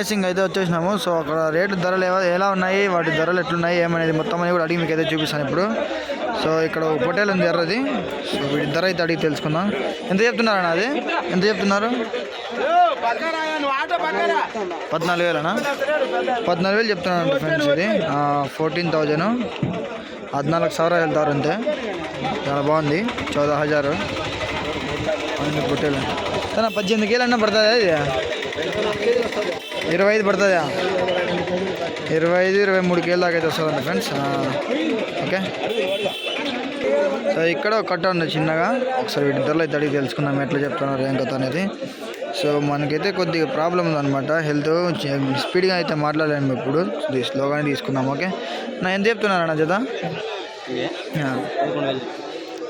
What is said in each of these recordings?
రాయసింగ్ అయితే వచ్చేసినాము సో అక్కడ రేటు ధరలు ఏవ- ఎలా ఉన్నాయి వాటి ధరలు ఎట్లున్నాయి ఏమనేది మొత్తం అని కూడా అడిగి మీకు అయితే చూపిస్తాను ఇప్పుడు సో ఇక్కడ ఒక పొటేల్ ఉంది ఎర్రది సో వీటి ధర అయితే అడిగి తెలుసుకుందాం ఎంత చెప్తున్నారు అది ఎంత చెప్తున్నారు పద్నాలుగు వేలనా పద్నాలుగు వేలు చెప్తున్నాను ఫ్రెండ్స్ ఇది ఫోర్టీన్ థౌజండ్ ಹದಿನಾಲ್ಕು ಸಾವಿರ ಹೇಳ್ತಾವ್ರೆ ಅಂತೆ చాలా బాగుంది చౌదా హజారు అవును పొట్టేలు తన పద్దెనిమిది కేలు అన్న పడుతుందా ఇది ఇరవై ఐదు పడుతుందా? ఇరవై ఐదు ఇరవై మూడు కేలు దాకా అయితే వస్తుందండి ఫ్రెండ్స్. ఓకే. సో ఇక్కడ ఒక కట్ట ఉంది చిన్నగా. ఒకసారి వీటి ధరలు అయితే అడిగి తెలుసుకుందాం ఎట్లా చెప్తున్నారు ఏం కథ అనేది. సో మనకైతే కొద్దిగా ప్రాబ్లం ఉందన్నమాట. హెల్త్ స్పీడ్గా అయితే మాట్లాడలేము ఇప్పుడు. స్లోగానే తీసుకుందాం ఓకే. నా ఎంత చెప్తున్నారు అన్న జత?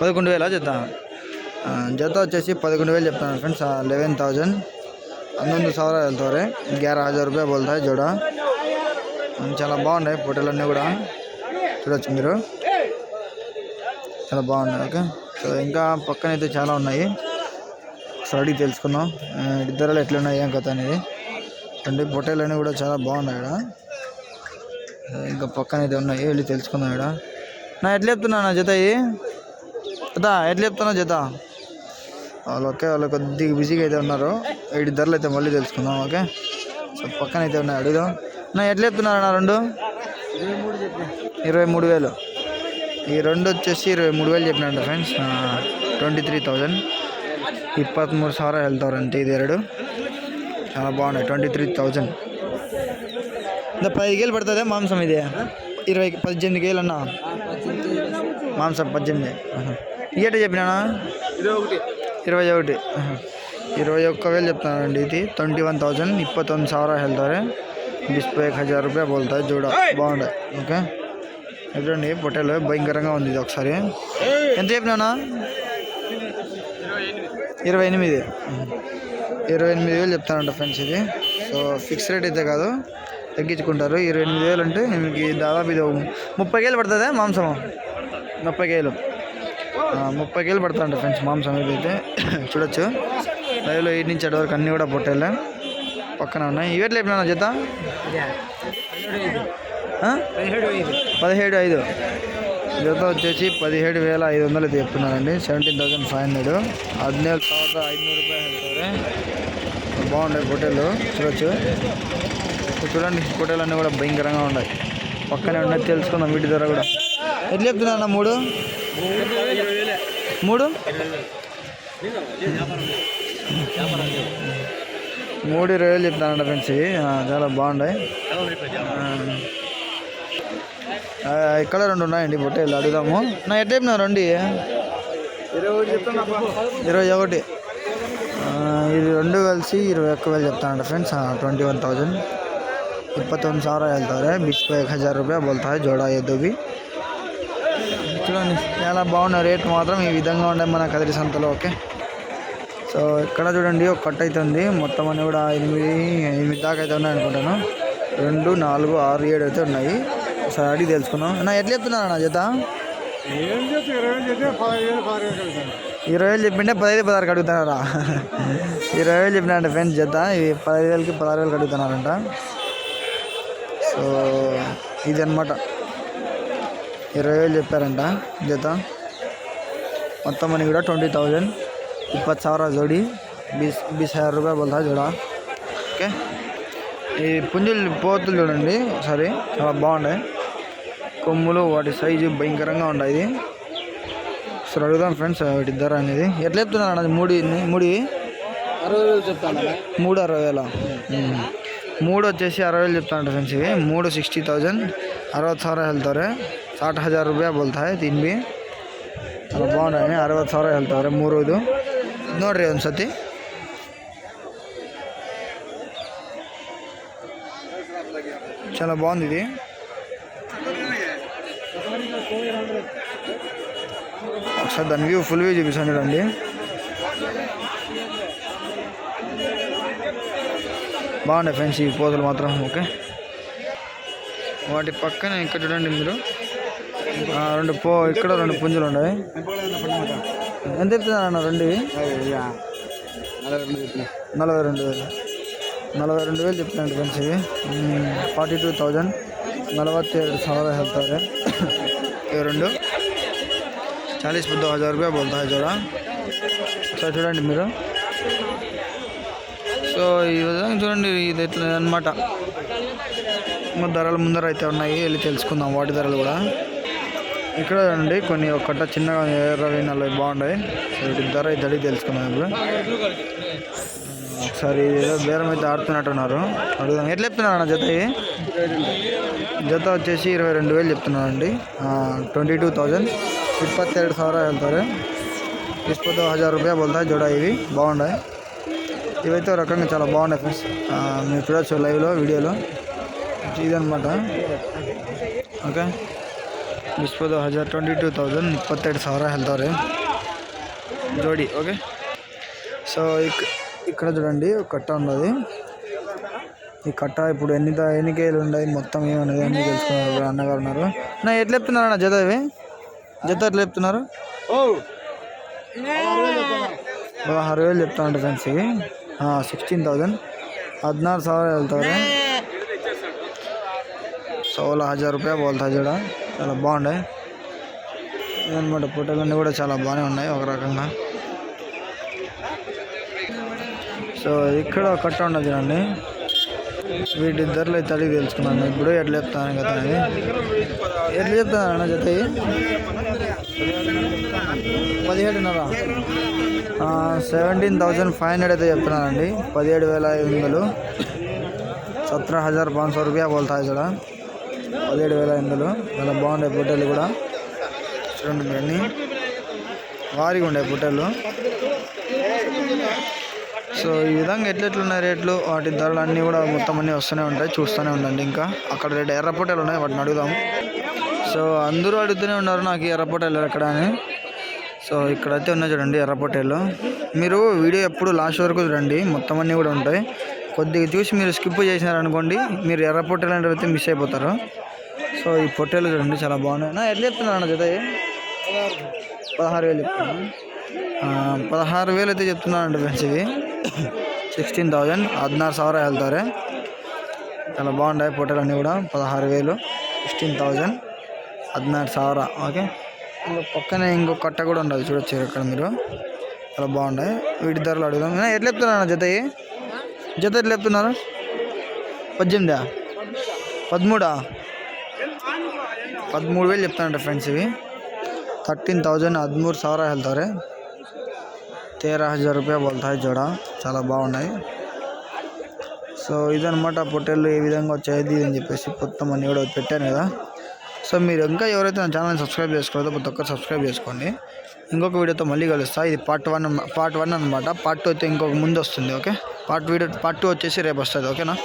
పదకొండు వేలా జత? జత వచ్చేసి పదకొండు వేలు చెప్తాను ఫ్రెండ్స్ లెవెన్ థౌజండ్. ಹನ್ನೊಂದು ಸಾವಿರ ಹೇಳ್ತವ್ರೆ ಗ್ಯಾರ ಹಜಾರ್ రూపాయ బోల్తాయి జోడ చాలా బాగున్నాయి ఫోటోలన్నీ కూడా చూడొచ్చు మీరు చాలా బాగున్నాయి ఓకే సో ఇంకా పక్కన అయితే చాలా ఉన్నాయి ఒకసారి అడిగి తెలుసుకుందాం ఆ, వీటి ధరలు ఎట్లున్నాయి ఏం కథ అనేది అంటే పొట్టేలన్నీ కూడా చాలా బాగున్నాయి ఇక్కడ ఆ, ఇంకా పక్కన అయితే ఉన్నాయి వెళ్ళి తెలుసుకుందాం ఇక్కడ నా ఎట్లా చెప్తున్నా నా జత ఇవి జత ఎట్లా చెప్తున్నా జత వాళ్ళు ఓకే వాళ్ళు కొద్దిగా బిజీగా అయితే ఉన్నారు వీటి ధరలు అయితే మళ్ళీ తెలుసుకుందాం ఓకే? సో పక్కన అయితే ఉన్నాయి అడుగుదాం. నా ఎట్లా చెప్తున్నారు నా రెండు? ఇరవై మూడు వేలు. ఈ రెండు వచ్చేసి ఇరవై మూడు వేలు చెప్పినంట ఫ్రెండ్స్ ట్వంటీ త్రీ థౌజండ్ ఇప్పత్మూడు సార్ వెళ్తారు ఇది ఎరడు చాలా బాగున్నాయి ట్వంటీ త్రీ థౌజండ్ ఇంకా పది కేలు పడుతుందే మాంసం ఇది? ఇరవై పద్దెనిమిది కేలు అన్న. మాంసం పద్దెనిమిది. ఏట చెప్పినా ఇరవై ఒకటి. ఇరవై ఒకటి. ఇరవై ఒక్క వేలు చెప్తానండి ఇది. ట్వంటీ వన్ థౌజండ్ ఇప్పటి ಇಪ್ಪತ್ತೊಂದು సవరా ಹೇಳ್ತಾರೆ డిస్ప్లే హజార్ రూపాయ బోల్తాయి. చూడ బాగుండే ఓకే? చూడండి పొట్టేలో భయంకరంగా ఉంది ఇది ఒకసారి. ఎంత చెప్పినా ఇరవై ఎనిమిది. ఇరవై ఎనిమిది వేలు చెప్తానంట ఫ్రెండ్స్ ఇది. సో ఫిక్స్ రేట్ అయితే కాదు. తగ్గించుకుంటారు. ఇరవై ఎనిమిది వేలు అంటే మీకు దాదాపు ఇది ముప్పై కేలు పడుతుందా మాంసం? ముప్పై కేలు. ముప్పై కేలు పడుతుందంట ఫ్రెండ్స్ మాంసం ఇదైతే చూడొచ్చు. లైవ్లో ఎయిట్ నుంచి వరకు అన్నీ కూడా పుట్టేలా పక్కన ఉన్నాయి. ఇవే చెప్పినా జత? పదిహేడు ఐదు. జత వచ్చేసి పదిహేడు వేల ఐదు వందలు చెప్తున్నానండి సెవెంటీన్ థౌసండ్ ఫైవ్ హండ్రెడ్ హదినేళ్ళ తర్వాత ఐదు రూపాయలు బాగుంటాయి పొట్టేలు చూడొచ్చు. చూడండి పొట్టేలు అన్నీ కూడా భయంకరంగా ఉన్నాయి. పక్కనే ఉన్నాయి తెలుసుకుందాం వీటి ద్వారా కూడా. ఎట్లా చెప్తున్నా మూడు? మూడు మూడు ఇరవై వేలు చెప్తానంట ఫ్రెండ్స్ చాలా బాగున్నాయి. ఇక్కడ రెండు ఉన్నాయండి బొట్టేలు అడుగుదాము. నా ఎట్ చెప్పిన రెండు. ఇరవై ఒకటి. ఇది రెండు కలిసి ఇరవై ఒక్క వేలు చెప్తానంట ఫ్రెండ్స్. Twenty one thousand. ఇప్పటి తొమ్మిది సార్ ಬಿಚ್ ಪೈ ಏಕ್ హజార్ రూపాయ బోల్తాయి జోడా ಎದ್ದುವಿ చూడండి చాలా బాగున్నాయి. రేట్ మాత్రం ఈ విధంగా ఉండే మన కదిరి సంతలో ఓకే? సో ఇక్కడ చూడండి ఒక కట్ అయితే ఉంది మొత్తం అన్ని కూడా ఎనిమిది ఎనిమిది దాకా అయితే ఉన్నాయి అనుకుంటాను. రెండు నాలుగు ఆరు ఏడు అయితే ఉన్నాయి. ఒకసారి అడిగి తెలుసుకుందాం. నా ఎట్లా చెప్తున్నా నా జత? ఇరవై వేలు చెప్పింటే పదహైదు పదహారు అడుగుతున్నారా? ఇరవై వేలు చెప్పినారంట ఫ్రెండ్స్ జత ఇవి పదహైదు వేలకి పదహారు వేలకి అడుగుతున్నారంట. సో ఇది అనమాట ఇరవై వేలు చెప్పారంట జత. మొత్తం మనీ కూడా ట్వంటీ థౌజండ్ ಇಪ್ಪತ್ತು ಸಾವಿರ ಜೋಡಿ బీస్ బీ సార్ రూపాయలు పోతా చూడ ఓకే ఈ పుంజులు పోతులు చూడండి సరే చాలా బాగున్నాయి కొమ్ములు వాటి సైజు భయంకరంగా ఉన్నాయి సరే అడుగుదాం ఫ్రెండ్స్ వాటి ధర అనేది ఎట్లా చెప్తున్నారు అన్నది మూడు మూడు అరవై వేలు చెప్తాను మూడు అరవై వేల మూడు వచ్చేసి అరవై వేలు చెప్తాను ఫ్రెండ్స్ ఇవి మూడు సిక్స్టీ థౌజండ్ అరవత్ సారా వెళ్తారు సాట్ హజార్ రూపాయ बोलता है చాలా బాగున్నాయి అరవై సారా వెళ్తారు మూడు రోజు ನೋಡ್ರಿ ಒಂದು ಸತಿ చాలా బాగుంది ఇది ఒకసారి దాని వ్యూ ఫుల్ వ్యూ చూపిస్తాను చూడండి బాగున్నాయి ఫ్రెండ్స్ ఈ పోతలు మాత్రం ఓకే వాటి పక్కన ఇక్కడ చూడండి మీరు ఆ, రెండు పో ఇక్కడ రెండు పుంజులు ఉన్నాయి ఎంత చెప్తున్నారు అన్న రెండు? నలభై రెండు వేలు. నలభై రెండు వేలు చెప్తున్నాడు మంచివి. Forty two thousand. నలభై ಸಾವಿರ ಹೇಳ್ತಾರೆ రెండు. చాలీస్ పెద్ద ಹಜಾರ್ రూపాయ ಬೋಲ್ತಾ ಹಜಾರ సో చూడండి మీరు. సో ఈ విధంగా చూడండి ఇది అనమాట ధరలు ముందర అయితే ఉన్నాయి వెళ్ళి తెలుసుకుందాం వాటి ధరలు కూడా. ఇక్కడ అండి కొన్ని ఒకట చిన్నగా ఇరవై నలభై బాగున్నాయి. వీటి ధర అయితే తెలుసుకున్నాం ఇప్పుడు. ఒకసారి ఏదో బేరం అయితే ఆడుతున్నట్టు ఉన్నారు అడుగుదాం. ఎట్లా చెప్తున్నారు అన్న జత జత వచ్చేసి ఇరవై రెండు వేలు చెప్తున్నారండి. Twenty two thousand. ఇప్పత్తెరడు సావర వెళ్తారు. ఇస్పతో హజార్ రూపాయ బోల్తాయి జోడ ఇవి బాగున్నాయి. ఇవైతే రకంగా చాలా బాగున్నాయి ఫ్రెండ్స్. మీరు చూడొచ్చు లైవ్లో వీడియోలో. ఇదనమాట ఓకే. ಇಪ್ಪತ್ತು ಹಜಾರ್ ಟ್ವೆಂಟಿ ಟೂ ತೌಸಂಡ್ ಇಪ್ಪತ್ತೆರಡು ಸಾವಿರ ಹೇಳ್ತಾರೆ జోడి ఓకే సో ఇక్కడ చూడండి కట్ట ఉన్నది ఈ కట్ట ఇప్పుడు ఎన్ని ఎన్ని ఉన్నాయి మొత్తం ఏమన్నది అన్నీ తెలుసుకున్నారు అన్నగారు ఉన్నారు నా ఎట్లా చెప్తున్నారు అన్న జత ఇవి జత ఎట్లా చెప్తున్నారు ఆరు వేలు చెప్తా ఉంటారు ఫ్రెండ్స్ ఇవి సిక్స్టీన్ థౌజండ్ ಹದಿನಾರು ಸಾವಿರ వెళ్తారు ಸೋಲ హజార్ రూపాయ ಬೋಲ್ತಾ ಜಡ చాలా బాగున్నాయి. ఇదనమాట ఫోటోలన్నీ కూడా చాలా బాగానే ఉన్నాయి ఒక రకంగా. సో ఇక్కడ కట్ట ఉన్నది చూడండి. వీటి ధరలు అయితే అడిగి తెలుసుకున్నాను ఇప్పుడు ఎట్లా చెప్తాను కదా అని ఎట్లా చెప్తాను అన్న జత పదిహేడున్నర. సెవెంటీన్ థౌజండ్ ఫైవ్ హండ్రెడ్ అయితే చెప్తున్నానండి. పదిహేడు వేల ఐదు వందలు. సత్ర హజార్ పాంచ్ సో రూపాయ బోల్తాయి ఇక్కడ పదిహేడు వేల ఎనిమిదిలో చాలా బాగుండే పొట్టేలు కూడా. చూడండి మీరు అన్నీ వారిగా ఉండే పొట్టేలు సో ఈ విధంగా ఎట్లెట్లున్నాయి రేట్లు? వాటి ధరలు అన్నీ కూడా మొత్తం అన్నీ వస్తూనే ఉంటాయి. చూస్తూనే ఉండండి ఇంకా. అక్కడ రేటు ఎర్రపొట్టలు ఉన్నాయి. వాటిని అడుగుదాం. సో అందరూ అడుగుతూనే ఉన్నారు నాకు ఎర్రపొట్టలు ఎక్కడ అని. సో ఇక్కడైతే ఉన్నాయి చూడండి ఎర్రపొట్టేలు మీరు వీడియో ఎప్పుడు లాస్ట్ వరకు చూడండి. మొత్తం అన్నీ కూడా ఉంటాయి. కొద్దిగా చూసి మీరు స్కిప్ చేసినారనుకోండి మీరు ఎర్ర పొట్టెలు అంటే అయితే మిస్ అయిపోతారు. సో ఈ పొట్టెలు చూడండి చాలా బాగున్నాయి. నా ఎట్లా చెప్తున్నారు అన్న జత పదహారు వేలు చెప్తున్నాను పదహారు వేలు అయితే చెప్తున్నాను అండి ఫ్రెండ్స్ ఇవి సిక్స్టీన్ థౌజండ్ హద్నారు సవర వెళ్తారే. చాలా బాగుంటాయి పొట్టెలు అన్నీ కూడా పదహారు వేలు సిక్స్టీన్ థౌజండ్ హద్నారు సవర ఓకే? పక్కనే ఇంకో కట్ట కూడా ఉండదు చూడొచ్చు ఇక్కడ మీరు. చాలా బాగుంటాయి. వీటి ధరలు అడుగుదాం. ఎట్లా చెప్తున్నాను జత జత ఎట్లా చెప్తున్నారు? పద్దెనిమిదా? పదమూడా? పదమూడు వేలు చెప్తానంట ఫ్రెండ్స్ ఇవి. థర్టీన్ థౌజండ్ हदमूर సవరా हेल्तारे तेरह హజార్ రూపాయ बोलता జోడ. చాలా బాగున్నాయి. సో ఇదనమాట పొట్టెళ్ళు ఏ విధంగా వచ్చేది అని చెప్పేసి కొత్త మనీ కూడా పెట్టాను కదా. సో మీరు ఇంకా ఎవరైతే నా ఛానల్ని సబ్స్క్రైబ్ చేసుకోలేదో ప్రతి ఒక్కరు సబ్స్క్రైబ్ చేసుకోండి. ఇంకొక వీడియోతో మళ్ళీ కలుస్తా. ఇది పార్ట్ వన్ పార్ట్ వన్ అనమాట పార్ట్ టూ అయితే ఇంకొక ముందు వస్తుంది okay? Part video part two వచ్చేసి రేపు వస్తుంది ఓకేనా?